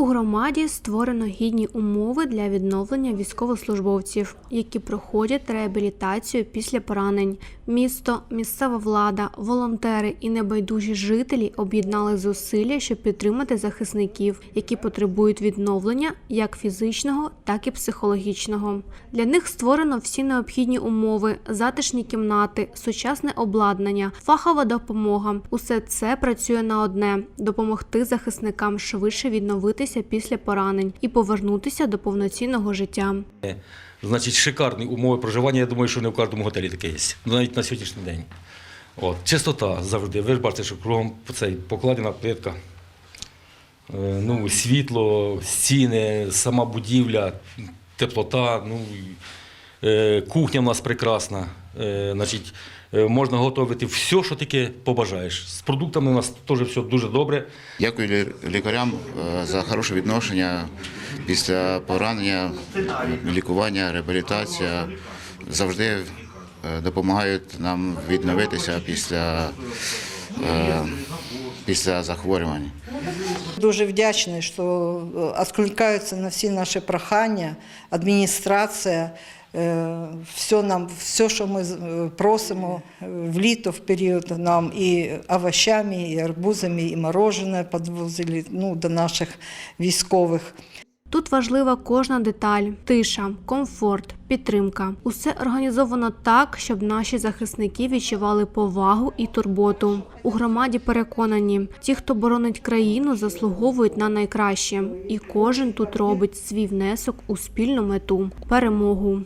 У громаді створено гідні умови для відновлення військовослужбовців, які проходять реабілітацію після поранень. Місто, місцева влада, волонтери і небайдужі жителі об'єднали зусилля, щоб підтримати захисників, які потребують відновлення як фізичного, так і психологічного. Для них створено всі необхідні умови, затишні кімнати, сучасне обладнання, фахова допомога. Усе це працює на одне допомогти захисникам швидше відновитися після поранень і повернутися до повноцінного життя. Значить, шикарні умови проживання. Я думаю, що не в кожному готелі таке є. Навіть на сьогоднішній день. От. Чистота завжди. Ви ж бачите, що кругом цей, покладена плитка. Е, Ну, світло, стіни, сама будівля, теплота. Ну, е, кухня в нас прекрасна. Е, значить, е, можна готувати все, що тільки побажаєш. З продуктами у нас теж все дуже добре. Дякую лі- лікарям е, за хороше відношення після поранення, лікування, реабілітація. Завжди допомагають нам відновитися після, після захворювань. Дуже вдячний, що відкликаються на всі наші прохання, адміністрація. Е, Все нам, все, що ми е, просимо е, в літо в період нам і овощами, і арбузами, і морожене підвозили ну, до наших військових. Тут важлива кожна деталь, тиша, комфорт, підтримка. Усе організовано так, щоб наші захисники відчували повагу і турботу. У громаді переконані, ті, хто боронить країну, заслуговують на найкраще, і кожен тут робить свій внесок у спільну мету перемогу.